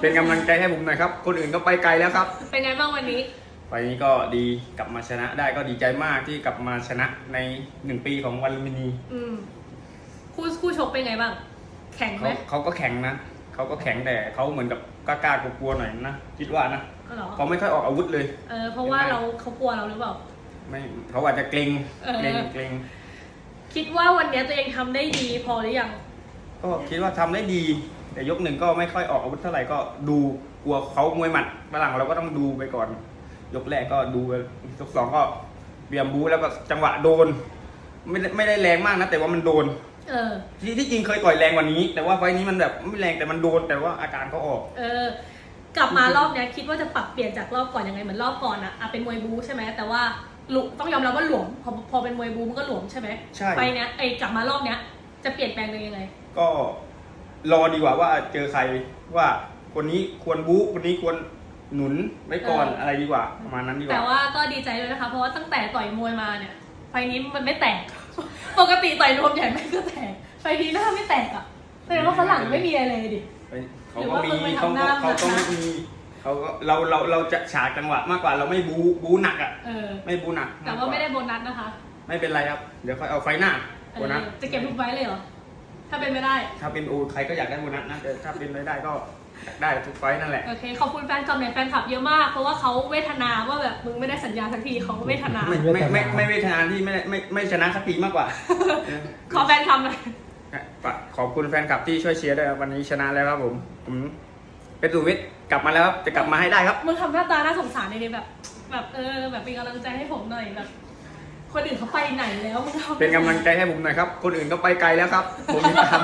เป็นกำลังใจให้ผมหน่อยครับ คนอื่นก็ไปไกลแล้วครับ เป็นไงบ้างวันนี้ไฟล์นี้ก็ดีกลับมาชนะได้ก็ดีใจมากที่กลับมาชนะในหนึ่งปีของวันลุมพินีอืมคู่คู่ชกเป็นไงบ้าง แข็งไหมเขาเขาก็แข็งนะเขาก็แข็งแต่เขาเหมือนกับกล้าๆกลัวๆหน่อยนะคิดว่านะอ๋อเหรอเขาไม่ค่อยออกอาวุธเลย เออเพราะว่าเราเขากลัวเราหรือเปล่า ไม่เขาอาจจะเกรงเออ เกรงเกรงคิดว่าวันนี้ตัวเองทำได้ดีพอหรือยังก็คิดว่าทำได้ดี แต่ยกหนึ่งก็ไม่ค่อยออกอาวุธเท่าไหร่ก็ดูกลัวเขามวยหมัดฝรั่งเราก็ต้องดูไปก่อน ยกแรกก็ดูไปยกสองก็เบียมบูแล้วก็จังหวะโดน ไม่ได้ไม่ได้แรงมากนะแต่ว่ามันโดน เออ ที่ที่จริงเคยต่อยแรงกว่านี้ แต่ว่าไฟล์นี้มันแบบไม่แรงแต่มันโดนแต่ว่าอาการเขาออก เออ กลับมารอบเนี้ยคิดว่าจะปรับเปลี่ยนจากรอบก่อนยังไงเหมือนรอบก่อนอะอะเป็นมวยบูใช่ไหมแต่ว่าหลุต้องยอมรับว่าหลวมพอพอเป็นมวยบูมันก็หลวมใช่ไหมใช่ไปเนี้ยไอ้กลับมารอบเนี้ยจะเปลี่ยนแปลงตัวเองยังไง ก็ รอดีกว่าว่าเจอใครว่าคนนี้ควรบู๊คนนี้ควรหนุนไว้ก่อนเอออ อะไรดีกว่าประมาณนั้นดีกแต่ว่าว่าก็ดีใจด้วยนะคะ เพราะว่าตั้งแต่ต่อยมวยมาเนี่ย ไฟนี้มันไม่แตก ปกติต่อยรวมใหญ่ไม่ก็แตก ไฟนี้หน้าไม่แตกอะแสดงว่าฝรั่งไม่มีอะไรเลยดิเขาหรือก็ว่ามีเพิ่งไปเขาทำหก็น้าเขาก็มาไม่มีเขาก็เราเราเราจะฉากจังหวะมากกว่าเราไม่บู๊บู๊หนักอะเออ ไม่บู๊หนักแต่ว่าไม่ได้โบนัสนะคะไม่เป็นไรครับ เดี๋ยวค่อยเอาไฟหน้าเอโบอนัสจะเก็บทุกไฟเลยเหรอ ถ้าเป็นไม่ได้ ถ้าเป็นโอใครก็อยากได้โบนัสนะแต่ถ้าเป็นไม่ได้ก็อยากได้ทุกไฟนั่นแหละ โอเคขอบคุณแฟนคลับเนี่ยแฟนคลับเยอะมาก เพราะว่าเขาเวทนาว่าแบบมึงไม่ได้สัญญาสักทีเขาเวทนา ไม่ไม่ไม่ไม่เวทนาที่ไม่ได้ไม่ไม่ชนะสักทีมากกว่า ขอแฟนคลับหน่อยขอบคุณแฟนคลับที่ช่วยเชียร์ด้วยครับวันนี้ชนะแล้วครับผมผมเป็นสุวิทย์กลับมาแล้วครับจะกลับมาให้ได้ครับมึงทำหน้าตาน่าสงสารเลยแบบ แบบเออ แบบเป็นกำลังใจให้ผมหน่อยแบบ คนอื่นเขาไปไหนแล้วมึงทำเป็นกำลังใจให้ผมหน่อยครับ คนอื่นก็ไปไกลแล้วครับ ผมนี่ตาม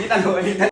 นี่ตลกอันนี้